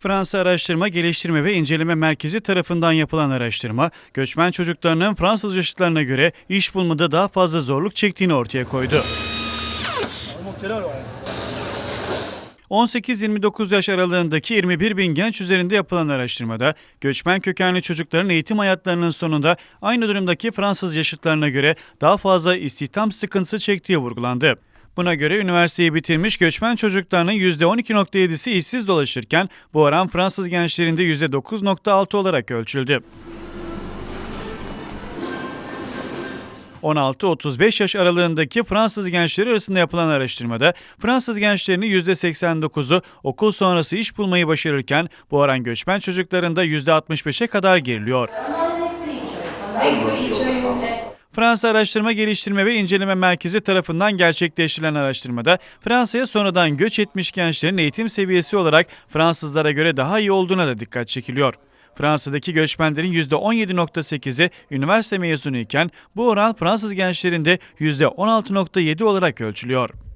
Fransa Araştırma, Geliştirme ve İnceleme Merkezi tarafından yapılan araştırma, göçmen çocuklarının Fransız yaşıtlarına göre iş bulmada daha fazla zorluk çektiğini ortaya koydu. 18-29 yaş aralığındaki 21 bin genç üzerinde yapılan araştırmada göçmen kökenli çocukların eğitim hayatlarının sonunda aynı durumdaki Fransız yaşıtlarına göre daha fazla istihdam sıkıntısı çektiği vurgulandı. Buna göre üniversiteyi bitirmiş göçmen çocuklarının %12.7'si işsiz dolaşırken bu oran Fransız gençlerinde %9.6 olarak ölçüldü. 16-35 yaş aralığındaki Fransız gençleri arasında yapılan araştırmada Fransız gençlerinin %89'u okul sonrası iş bulmayı başarırken bu oran göçmen çocuklarında %65'e kadar geriliyor. Fransa Araştırma, Geliştirme ve İnceleme Merkezi tarafından gerçekleştirilen araştırmada Fransa'ya sonradan göç etmiş gençlerin eğitim seviyesi olarak Fransızlara göre daha iyi olduğuna da dikkat çekiliyor. Fransa'daki göçmenlerin %17.8'i üniversite mezunu iken bu oran Fransız gençlerinde %16.7 olarak ölçülüyor.